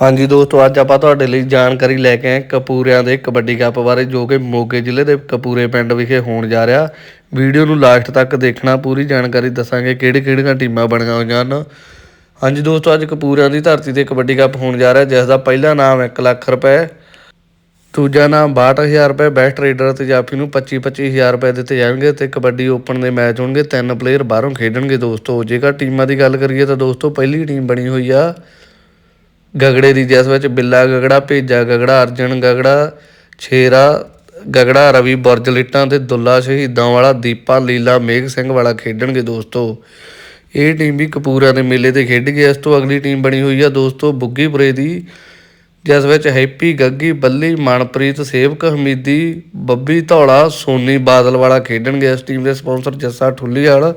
ਹਾਂਜੀ ਦੋਸਤੋ, ਅੱਜ ਆਪਾਂ ਤੁਹਾਡੇ ਲਈ ਜਾਣਕਾਰੀ ਲੈ ਕੇ ਆਏ ਕਪੂਰਿਆਂ ਦੇ ਕਬੱਡੀ ਕੱਪ ਬਾਰੇ, ਜੋ ਕਿ ਮੋਗੇ ਜ਼ਿਲ੍ਹੇ ਦੇ ਕਪੂਰੇ ਪਿੰਡ ਵਿਖੇ ਹੋਣ ਜਾ ਰਿਹਾ। ਵੀਡੀਓ ਨੂੰ ਲਾਸਟ ਤੱਕ ਦੇਖਣਾ, ਪੂਰੀ ਜਾਣਕਾਰੀ ਦੱਸਾਂਗੇ ਕਿਹੜੇ ਕਿਹੜੀਆਂ ਟੀਮਾਂ ਬਣੀਆਂ ਹੋਈਆਂ ਹਨ। ਹਾਂਜੀ ਦੋਸਤੋ, ਅੱਜ ਕਪੂਰਿਆਂ ਦੀ ਧਰਤੀ ਤੇ ਕਬੱਡੀ ਕੱਪ ਹੋਣ ਜਾ ਰਿਹਾ ਜਿਸ ਦਾ ਪਹਿਲਾ ਨਾਮ 1 ਲੱਖ ਰੁਪਏ, ਦੂਜਾ ਨਾਮ 62000 ਰੁਪਏ, ਬੈਸਟ ਰੇਡਰ ਤੇ ਜਾਫੀ ਨੂੰ 25 25000 ਰੁਪਏ ਦਿੱਤੇ ਜਾਣਗੇ ਤੇ ਕਬੱਡੀ ਓਪਨ ਦੇ ਮੈਚ ਹੋਣਗੇ, ਤਿੰਨ ਪਲੇਅਰ ਬਾਹਰੋਂ ਖੇਡਣਗੇ ਦੋਸਤੋ। ਜੇਕਰ ਟੀਮਾਂ ਦੀ ਗੱਲ ਕਰੀਏ ਤਾਂ ਦੋਸਤੋ, ਪਹਿਲੀ ਟੀਮ ਬਣੀ ਹੋਈ ਆ ਗਗੜੇ ਦੀ ਜਿਸ ਵਿੱਚ ਬਿੱਲਾ ਗਗੜਾ, ਭੇਜਾ ਗਗੜਾ, ਅਰਜਨ ਗਗੜਾ, ਛੇਰਾ ਗਗੜਾ, ਰਵੀ ਬੁਰਜ ਲਿੱਟਾਂ ਤੇ ਦੁੱਲਾ ਸ਼ਹੀਦਾਂ ਵਾਲਾ ਦੀਪਾ, ਲੀਲਾ ਮੇਘ ਸਿੰਘ ਵਾਲਾ ਖੇਡਣਗੇ ਦੋਸਤੋ। ਇਹ ਟੀਮ ਵੀ ਕਪੂਰਾਂ ਦੇ ਮੇਲੇ ਤੇ ਖੇਡ ਗਈ ਇਸ ਤੋਂ ਅਗਲੀ ਟੀਮ ਬਣੀ ਹੋਈ ਆ ਦੋਸਤੋ ਬੁੱਗੀਪੁਰੇ ਦੀ, ਜਿਸ ਵਿੱਚ ਹੈਪੀ, ਗੱਗੀ, ਬੱਲੀ, ਮਨਪ੍ਰੀਤ, ਸੇਵਕ ਹਮੀਦੀ, ਬੱਬੀ ਧੌਲਾ, ਸੋਨੀ ਬਾਦਲ ਵਾਲਾ ਖੇਡਣਗੇ। ਇਸ ਟੀਮ ਦੇ ਸਪਾਂਸਰ ਜੱਸਾ ਠੁੱਲੀਵਾਲ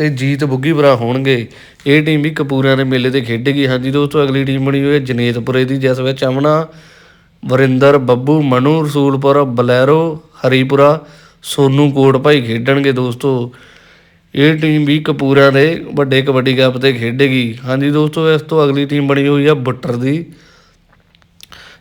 ਤੇ ਜੀਤ ਬੁੱਗੀਪੁਰਾ ਹੋਣਗੇ। ਇਹ ਟੀਮ ਵੀ ਕਪੂਰਿਆਂ ਦੇ ਮੇਲੇ ਤੇ ਖੇਡੇਗੀ। ਹਾਂਜੀ ਦੋਸਤੋ, ਅਗਲੀ ਟੀਮ ਬਣੀ ਹੋਈ ਹੈ ਜਨੇਤਪੁਰੇ ਦੀ, ਜਿਸ ਵਿੱਚ ਅਮਨਾ ਵਰਿੰਦਰ, ਬੱਬੂ, ਮਨੂ, ਰਸੂਲਪੁਰ, ਬਲੈਰੋ, ਹਰੀਪੁਰਾ, ਸੋਨੂ, ਕੋਟ ਭਾਈ ਖੇਡਣਗੇ ਦੋਸਤੋ। ਇਹ ਟੀਮ ਵੀ ਕਪੂਰਿਆਂ ਦੇ ਵੱਡੇ ਕਬੱਡੀ ਕੱਪ ਤੇ ਖੇਡੇਗੀ। ਹਾਂਜੀ ਦੋਸਤੋ, ਇਸ ਤੋਂ ਅਗਲੀ ਟੀਮ ਬਣੀ ਹੋਈ ਹੈ ਬੁੱਟਰ ਦੀ,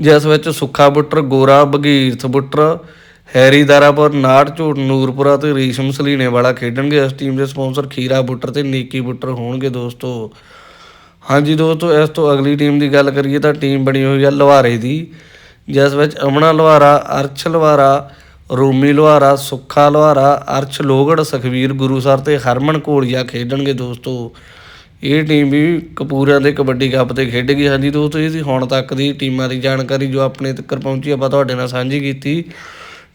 ਜਿਸ ਵਿੱਚ ਸੁੱਖਾ ਬੁੱਟਰ, ਗੋਰਾ, ਬਗੀਰਥ ਬੁੱਟਰ ਹੈਰੀ ਦਾਰਾਪੁਰ ਨਾੜ ਝੂਟ ਨੂਰਪੁਰਾ ਤੇ ਰੀਸ਼ਮ ਸਲੀਣੇ ਵਾਲਾ ਖੇਡਣਗੇ। ਇਸ ਟੀਮ ਦੇ ਸਪਾਂਸਰ ਖੀਰਾ ਬੁੱਟਰ ਤੇ ਨੀਕੀ ਬੁੱਟਰ ਹੋਣਗੇ ਦੋਸਤੋ। ਹਾਂਜੀ ਦੋਸਤੋ, ਇਸ ਤੋਂ ਅਗਲੀ ਟੀਮ ਦੀ ਗੱਲ ਕਰੀਏ ਤਾਂ ਟੀਮ ਬਣੀ ਹੋਈ ਹੈ ਲੁਹਾਰੇ ਦੀ, ਜਿਸ ਵਿੱਚ ਅਮਨਾ ਲੁਹਾਰਾ, ਅਰਸ਼ ਲਵਾਰਾ ਰੂਮੀ ਲੁਹਾਰਾ, ਸੁੱਖਾ ਲੁਹਾਰਾ, ਅਰਸ਼ ਲੋਗੜ ਸੁਖਵੀਰ ਗੁਰੂਸਰ ਤੇ ਹਰਮਨ ਘੋੜੀਆ ਖੇਡਣਗੇ ਦੋਸਤੋ। ਇਹ ਟੀਮ ਵੀ ਕਪੂਰਿਆਂ ਦੇ ਕਬੱਡੀ ਕੱਪ ਤੇ ਖੇਡੇਗੀ। ਹਾਂਜੀ ਦੋਸਤੋ, ਇਹ ਹੁਣ ਤੱਕ ਦੀ ਟੀਮਾਂ ਦੀ ਜਾਣਕਾਰੀ ਜੋ ਆਪਣੇ ਤੱਕ ਪਹੁੰਚੀ, ਆਪਾਂ ਤੁਹਾਡੇ ਨਾਲ ਸਾਂਝੀ ਕੀਤੀ।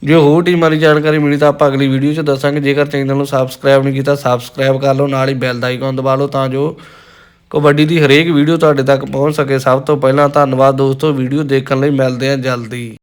ਜੇ ਹੋਰ ਟੀਮਾਂ ਦੀ ਜਾਣਕਾਰੀ ਮਿਲੀ ਤਾਂ ਆਪਾਂ ਅਗਲੀ ਵੀਡੀਓ 'ਚ ਦੱਸਾਂਗੇ। ਜੇਕਰ ਚੈਨਲ ਨੂੰ ਸਬਸਕ੍ਰਾਈਬ ਨਹੀਂ ਕੀਤਾ ਸਬਸਕ੍ਰਾਈਬ ਕਰ ਲਓ, ਨਾਲ ਹੀ ਬੈਲ ਦਾ ਆਈਕਨ ਦਬਾ ਲਓ ਤਾਂ ਜੋ ਕਬੱਡੀ ਦੀ ਹਰੇਕ ਵੀਡੀਓ ਤੁਹਾਡੇ ਤੱਕ ਪਹੁੰਚ ਸਕੇ। ਸਭ ਤੋਂ ਪਹਿਲਾਂ ਧੰਨਵਾਦ ਦੋਸਤੋ। ਵੀਡੀਓ ਦੇਖਣ ਲਈ ਮਿਲਦੇ ਹਾਂ ਜਲਦੀ।